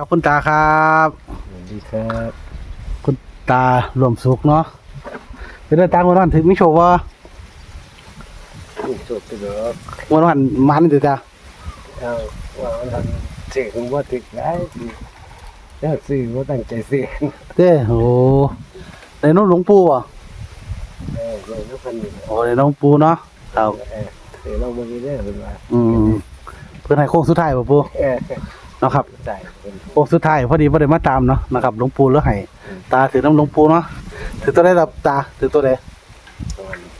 ครับคุณตาครับสวัสดีครับ คุณตารวมสุขเนาะเป็นเรื่องตางวันวันถึงไม่โชว์ว่านี่จบไปแล้ววันวันมันเดี๋ยวจ้าเอาว่ามันทำสื่อของว่าติดได้ถ้าสื่อว่าตั้งใจสื่อเด้โอ้ในน้องหลวงปู่อะเออเลยทุกคนนี่โอ้ในน้องปู่เนาะครับเออเดี๋ยวเรามาเรื่อยๆเป็นว่าอืมเพื่อนให้โค้งสุดท้ายป่ะปู่ เออเนาะครับใจเป็นโค้งสุดท้ายพอดีพอดีมาตามเนาะนะครับหลวงปู่แล้วให้ตาถือน้ำหลวงปู่เนาะถือตัวใดรับตาถือตัวใดตอนนี้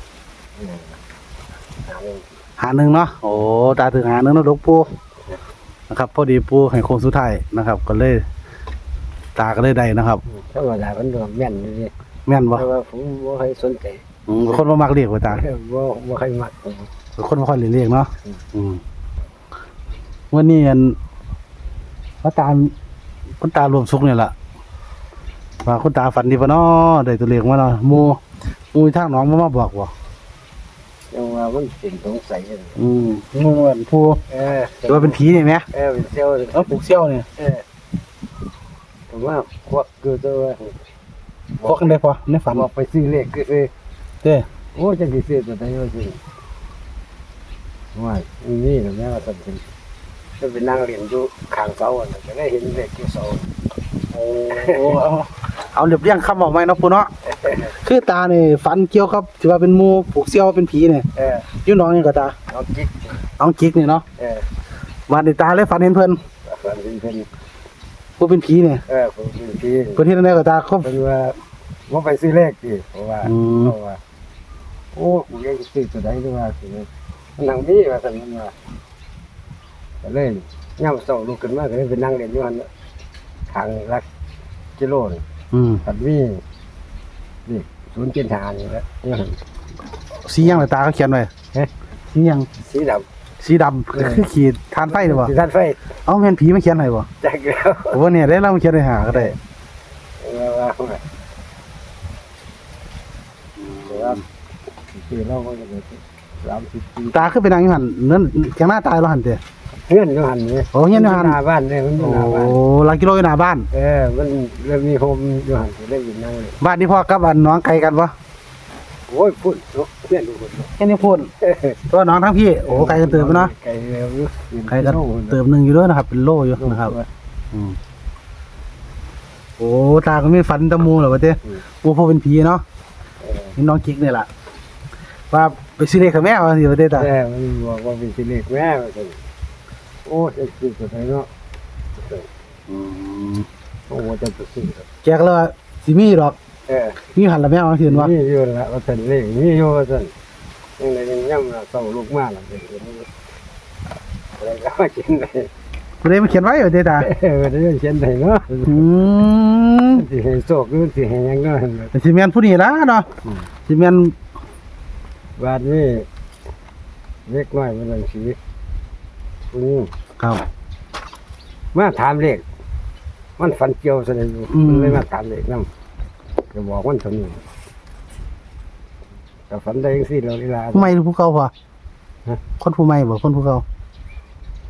หาเรื่องหาหนึ่งเนาะโอ้ตาถือหาหนึ่งเนาะหลวงปู่นะครับ พอดีปู่ให้โค้งสุดท้ายนะครับ ก็เลย ตาก็เลยได้นะครับถ้าว่าด่ามันโดนแม่นเลยแม่นบ่แต่ว่าผมว่าให้สนใจอืมคนมามักเรียกว่าตาว่าว่าให้มักคนไม่ค่อยเรียกเนาะอืมวันนี้อัน พระตาคุณตารวมสุขเนี่ยแหละว่าคุณตาฝันดีปะเนาะได้ตัวเลขมาเนาะหมูหมูทางหน้องมามาบอกว่ายังว่ามันเป็นสงสัยเลยอืมหมูอันผู้เออหรือว่าเป็นผีนี่ไหมเออเป็นเซลล์เลยเออปลูกเซี่ยวเนี่ยเออผมว่าควักคือตัวว่าพวกกันได้พอในฝันบอกไปซื้อเลขก็ซื้อเด้โอ้จังกี่ซื้อตัวไหนว่าซื้อว่าอันนี่หรือแม่ว่าจะเป็น จะเป็นนั่งเรียนอยู่ข้างเสาอะจะได้เห็นเลขอยู่เสาโอ้เอาเอาเรียบเรียงคำบอกไหมเนาะปูเนาะคือตาเนี่ยฝันเกี่ยวกับที่ว่าเป็นหมูปลูกเซี่ยวเป็นผีเนี่ยเอออยู่หน้องนี่ก็ตาเอากิ๊กน้องกิ๊กเนี่ยเนาะเออวันนี้ตาเลยฝันเห็นเพิ่นฝันเป็นเพิ่นผู้เป็นผีเนี่ยเออผมเป็นพี่เพิ่นเฮ็ดจั่งใดก็ตาครบเป็นว่าว่าไปซื้อเลขดิเพราะว่าอืม เพราะว่าโอ้กูยังซื้อตัวไหนด้วยว่าสิมันนั่งนี่ว่าสันมันว่า ก็เลยย่ำเสาลุกขึ้นมาก็เลยไปนั่งเรียนอยู่หันน่ะข้างรักกิโลนี่อืมปัดมีนี่ศูนย์เกียนทหารนี่แหละนี่หัน สีหยังเลยตาเขาเขียนไว้เอ๊ะ สีหยังสีด สีดำเออคือขีดทานไฟหรือำเปล่าสีท่านไฟเอ้าแม่นผีมาเขียนให้บ่จักแล้วว่าเนี่ยได้เรามาเขียนให้หาก็ได้ ว่าว่าว่าแต่ว่าคือเราก็จะเป็นสามสิบปีตาคือไปนั่งอยู่หั่นเนั่นแกงหน้าตายแล้วหั่นเด้ เฮือนอยู่หันนี่โอ้เฮียนอยู่หั่นหน้าบ้านเนี่ยมันอยู่โอ้หน้าบ้านหลักกิโลอยู่หน้าบ้าน เออมันเริ่มมีโฮมอยู่หันก็ได้ยินนั่งเลยบ้านนี้พ่อกับอันน้องไกลกันบ่โอ้ยพุ่นเนาะเพื่อนดูคนเนาะแค่นี้พูดตัวน้องทั้งพี่โอ้ไกลกันเติบเนาะไกลเร็วอยู่ไกลกันเติบหนึงอยู่เด้อนะครับ เป็นโลอยู่นะครับ อืมโอ้ตาก็มีฝันตะมูเหรอวะเต้โอ้พ่อเป็นผีเนาะเออนี่น้องกิ๊กนี่แหละว่าไปซื้อเลขกับแม่ว่าสิวะเต้ตาแต่มันบอกว่าเป็นสิเล็กแม่ว่าซั่น โอ้ยจะซื้อตัวไหนเนาะอืมโอ้จะไปซื้อครับแกก็เลยว่าสิมีดอกเออมีหันละแม่ว่าสิเห็นว่านี่อยู่ละว่าซั่นเลขนี่อยู่ว่าซั่นยังไงยังย่ำละเศร้าลูกมาละเป็นคนนี้อะไรก็มากินได้ผู้ใดมาเขียนไว้เหรอเต้ตาเออได้เขียนได้เนาะอืมสิให้โชคหรือสิให้หยังเนาะแต่สิแม่นผู้นี้ละเนาะอืมสิแม่นบาดนี้เล็กน้อยมันลังสี ผู้นี้ครับ มาถามเลขมันฝันเกี่ยวซะเลยอยู่อืม มันเลยมาถามเลขนำก็บอกมันเท่านี้ก็ฝันได้จังซี่แล้วเวลา ผู้ใหม่หรือผู้เก่าพ่อฮะ คนผู้ใหม่บ่คนผู้เก่า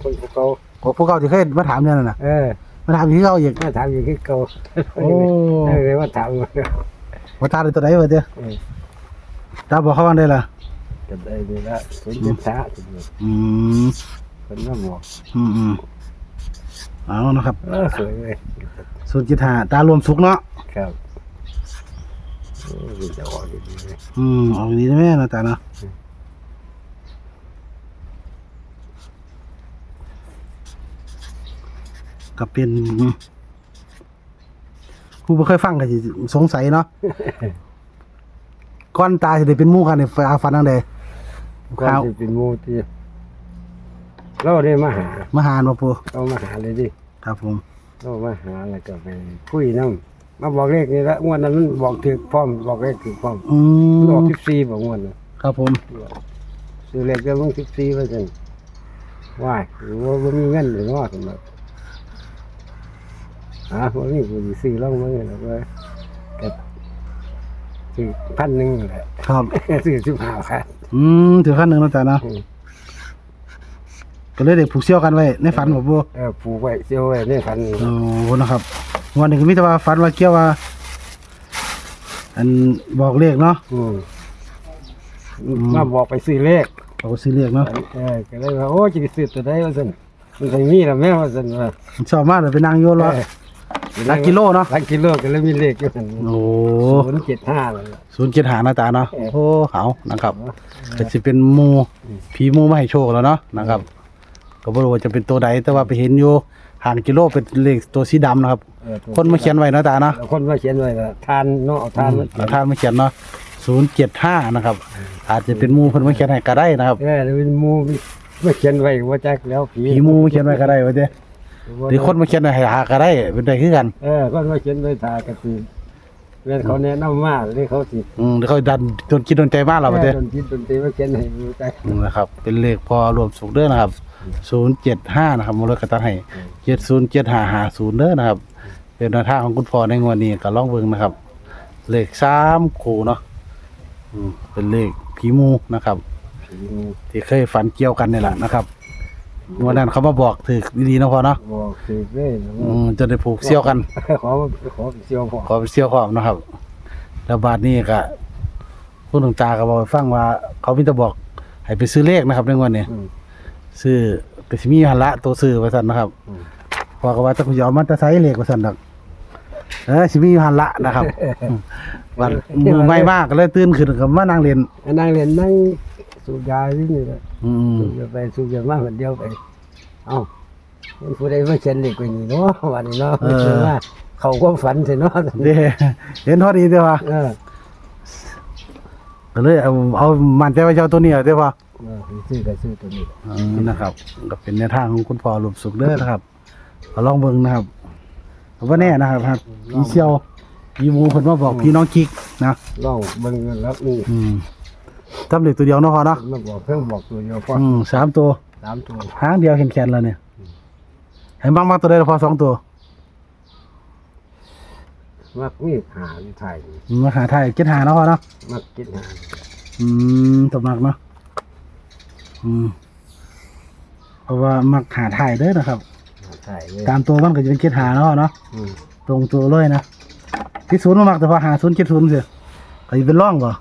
คนผู้เก่าโอ้ผู้เก่าที่เคยมาถามเนี่ยน่ะเออมาถามที่เก่าอีก มาถามอยู่คือเก่าโอ้ เออเลยมาถามว่าว่าตาได้ตัวใดวะเต้เออตาบอกเขาว่าได้ล่ะ ก็ได้นี่ละสุนเจ็ดสาสุด เลยอืมคนมาบอกอืมอืมเอานะครับ เออสวยเลยสุดจิตหาตารวมสุขเนาะครับโอ้ยจะออกดีๆเลยอืมเอาดีนะแม่นะตาเนาะก็เป็นผู้บ่เคยฟังก็สิสงสัยเนาะก่อนตายสิได้เป็นหมู่กันนี่ฟ้าฟันจังไดก่อนที่เป็นหมูที่ เราได้มาหา มาหาบ่ปู่เรามาหาเลยดิครับผมเรามาหาแล้วก็ไปคุยน้ำมาบอกเลขนี่ละงวดนั้นมันบอกถือพร้อมบอกเลขถือพร้อมอืมันบอกมสิบสี่บอกงวดน่ะครับผมซื้อเลขก็ต้องสิบสี่ว่าจังว่ายหรือว่าบ่มีเงินหรือว่าสำหรับหาว่ามีผู้สิซื้อลองมาเงินแล้วก็ก็ซื้อพันหนึ่งแหละครับ ซื้อสิบห้าบาทอืมถือขั้นหนึ่งแล้วตาเนาะ ก็เลยได้ผูกเสี่ยวกันไว้ในฝันบ่ปูเออผูกไว้เสียวไว้ในฝันนี่โอ้นะครับวันหนึ่งก็มีแต่ว่าฝันว่าเกี่ยวว่า อันบอกเลขเนาะอืมมาบอกไปซื้อเลขเอาซื้อเลขเนาะเออก็เลยว่าโอ้จะไปซื้อตัวใดว่าซั่นมันก็มีแล้วแม่ว่าซั่นว่ามันชอบมากเลยไปนั่งโยนรอเออหลักกิโลเนาะหลักกิโลก็เลยมีเลขอยู่หั่นโอ้ศูนย์เจ็ดห้าเลยล่ะศูนย์เจ็ดหาหน้าตาเนาะเออโอ้เขานะครับก็จะเป็นหมูผีหมูมาให้โชคแล้วเนาะนะครับ ก็บ่รู้ว่าจะเป็นตัวใดแต่ว่าไปเห็นอยู่ห่างกิโลเป็นเลขตัวสีดำนะครับ เออคนมาเขียนไว้เนาะตาเนาะแล้วคนมาเขียนไว้ว่าทานเนาะเอาทานมาเขียเอานท่านมาเขียนเนาะศูนย์เจ็ดห้านะครับ อาจจะเป็นหมูเพิ่นมาเขียนให้ก็ได้นะครับเออแล้วเป็นหมูมาเขียนไว้ว่าจักแล้วผีผีหมูมาเขียนไว้ก็ได้ว่าเด้หรือคนมาเขียนไว้ให้หาก็ได้เป็นได้คือกัน เออคนมาเขียนไว้ทากระตือ เรื่องเขาแนะนำมาเรื่องเขาสิอืมเดี๋ยวเขาดันจนคิดโดนใจมากแล้วว่าเด้ดนตรีดนตรีมาเขียนให้รู้จักอืมนะครับเป็นเลขพอรวมสุขเด้อนะครับศูนย์เจ็ดห้านะครับมูลค่าตัดให้เจ็ดศูนย์เจ็ดห้าห้าศูนย์เด้อนะครับ เป็นแนวทางของคุณพ่อในงวดนี้ก็ลองเบิ่งนะครับ เลขสามคู่เนาะอืมเป็นเลขผีหมูนะครับผีหมูที่เคยฝันเกี่ยวกันนี่แหละนะครับ วันนั้นเขามาบอกถือดีๆนะพ่อเนาะบอกคือเว้ยอืมจะได้ผูกเสี่ยวกัน ขอขอเสียวพอขอไปเสี่ยวความนะครับ แล้วบาทนี้ก็คุณหลวงตาก็บอกให้ฟังว่า เขาพิจบอก ให้ไปซื้อเลขนะครับในวันนี้อืมซื้อกสิมีหันละตัวซื้อว่าซั่นนะครับอืมพอก็ว่าจะคุณยอมมันจะใช้เลขว่าซั่นดอกเออสิมีหันละนะครับอืมวันมือไม่มากก็เลยตื่นขึ้นก็มานั่งเรียนอันนั่งเรียนนั่ง สูบยาอยู่นี่แหละอืมสูบยาไปสูบยามาคนเดียวไป เอ้ามันผู้ใดมาเขียนเด็กกว่านี้เนาะวันนี้เนาะมันเขียนว่าเขาความฝันสิเนาะเด้เห็นเทอดีเด้อว่าเออก็เลยเอาเอามันใจว่าเจ้าตัวนี้เอาเด้อว่าเออซื้อก็ซื้อตัวนี้อืมนะครับก็เป็นแนวทางของคุณพ่อหลุมสุขเด้อนะครับเอาลองเบิ่งนะครับเอาว่าแน่นะครับครับพี่เชียวพี่หมูเพิ่นมาบอกพี่น้องกิ๊กนะ ลองเบิ่งแล้วนี่อืม ตำเหล็กตัวเดียวเนาะพอเนาะมาบอกเพิ่งบอกตัวเดียวพออืมสามตัวสามตัวหางเดียวแขนๆแล้วเนี่ยให้บ้างมากตัวใดละพอสองตัวมักมีหาไทยมาหาไทยเจ็ดหาเนาะพอเนาะมักกินหาอืมตัวมักเนาะอืมเพราะว่ามักหาไทยเด้อนะครับหาไทยเลยตามตัวมันก็จะเป็นเจ็ดหาเนาะเนาะอืมตรงตัวเลยนะที่ศูนย์มามักแต่พอหาศูนย์เจ็ดศูนย์เสียก็จะเป็นร่องบ่ครับ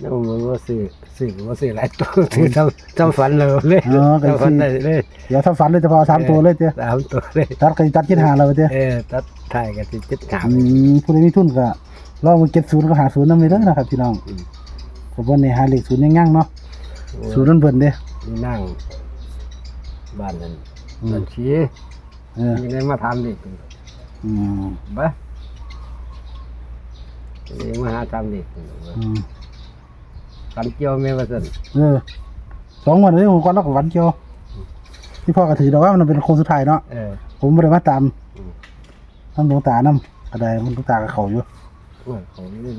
แล้วมันว่าซื้อซื้อว่าซื้อหลายตัวซื้อทำทำฝันเลยเลยอ๋อก็ทำฝันสิได้เลยเดี๋ยวถ้าฝันเลยจะพอสามตัวเลยเจ้สามตัวเลยตัดก็สิตัดเจ็ดหาเราเจ้เออตัดไทยกับที่จิตถามอืมผู้ใดมีทุนก็ลองมาเก็บศูนย์ก็หาศูนย์นำไปเด้อนะครับพี่น้องผมว่าในหาเลขศูนย์ยังยั่งเนาะศูนย์นั่นเบิ่นเด้นี่นั่งบ้านนั้นอืมบัญชีเออยังไงมาทำเด็กอืมบ้ายังมาหาทำเด็กอืม ขันเกี่ยวไม่ว่าสันเออสองวันเลยผมก่อนแล้วก็วันเกี่ยว ที่พ่อก็ถือดอกว่ามันเป็นโค้งสุดท้ายเนาะเออผมไม่ได้มาตามอืมน้ำหลวงตาน้ำกระไดมันหลวงตากับเขาอยู่ว่าเขาไม่ได้ห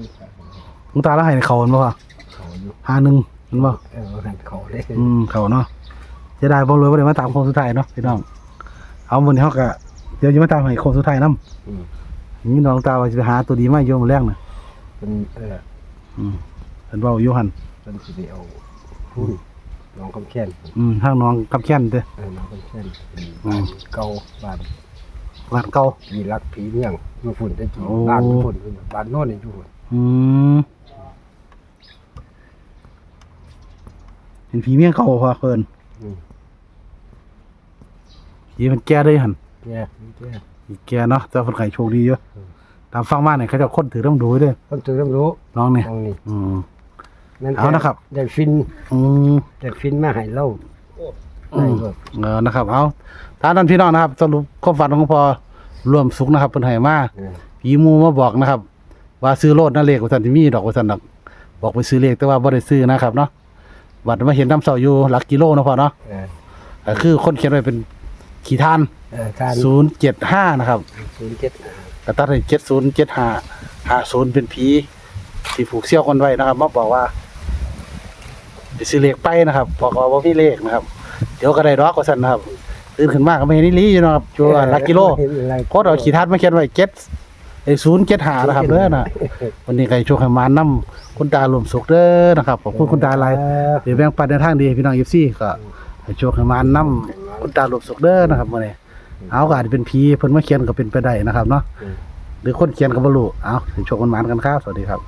ลวงตาแล้วให้เขาเห็นบ่วะเขาอยู่หาหนึ่งเห็นบ่เออหันเขาเลยอืมเขาเนาะจะได้บ่รวยบ่ได้มาตามโค้งสุดท้ายเนาะพี่น้องเอาวันนี้เขาก็เดี๋ยวจะมาตามให้โค้งสุดท้ายน้อืมำนี่น้องตาว่าจะไปหาตัวดีมาโยมแรงน่ะเป็นเอออืมเห็นว่าอยู่หัน เป็นสิเดียวพุ่นน้องคำแค้นอืมทางน้องกับแค้นเด้อ เออน้องคำแค้นเป็นอืมเก่าบ้านบ้านเก่า ผีรักผีเมี่ยงอยู่ฝุ่นได้กี่โอ้ บ้านฝุ่นบ้านโน่นนี่อยู่ฝุ่นอืมเห็นผีเมี่ยงเก่าพอเพิ่นอืมผีมันแก่ได้หันแย่แย่ผีแก่เนาะแต่คนไข่โชคดีเยอะตามฟังมาเนี่ยเขาจะคนถือต้องดูเด้วยคนตื่นรู้น้องเนี่ยมองนี่อืม นั่นเอานะครับ ได้ฟินอืมได้ฟินมาให้เราอืได้มแบบเออนะครับ เอาท่านนั้นพี่น้องนะครับ สรุปความฝันของพ่อรวมสุขนะครับเป็นไห้มาเออผีหมูมาบอกนะครับ ว่าซื้อโลดนั่นเลขว่าสันที่มีดอกว่าสันดอกบอกไปซื้อเลขแต่ว่าบ่ได้ซื้อนะครับเนาะบัดมาเห็นน้ำเสาอยู่หลักกิโลนะพ่อเนาะเออก็คือคนเขียนไว้เป็นขีทานเออการศูนย์เจ็ดห้านะครับ ศูนย์เจ็ดกระตัดให้เจ็ดศูนย์เจ็ดห้าห้าศูนย์เป็นผีที่ผูกเสี่ยวกันไว้นะครับมาบอกว่า ไปซื้อเลขไปนะครับบอกว่าพี่เลขนะครับ เดี๋ยวก็ได้ดอกว่าสันนะครับตื่นขึ้นมาก็ไม่เห็นนี่ลีอยู่นะครับจัวหลักกิโลโคตรเอาขีทัดมาเขียนไว้เจ็ดไอ้ศูนย์เจ็ดหานะครับเด้อนะวันนี้ใครโชคให้มานำคุณตารวมสุขเด้อนะครับขอบคุณคุณตาหลายเดี๋ยวแบ่งปันในทางดีพี่น้องเอฟซีก็ให้โชคให้มานำคุณตารวมสุขเด้อนะครับมื้อนี้เอาก็อาจจะเป็นผีเพิ่นมาเขียนก็เป็นไปได้นะครับเนาะหรือคนเขียนก็บ่รู้เอาให้โชคมันมานกันครับสวัสดีครับ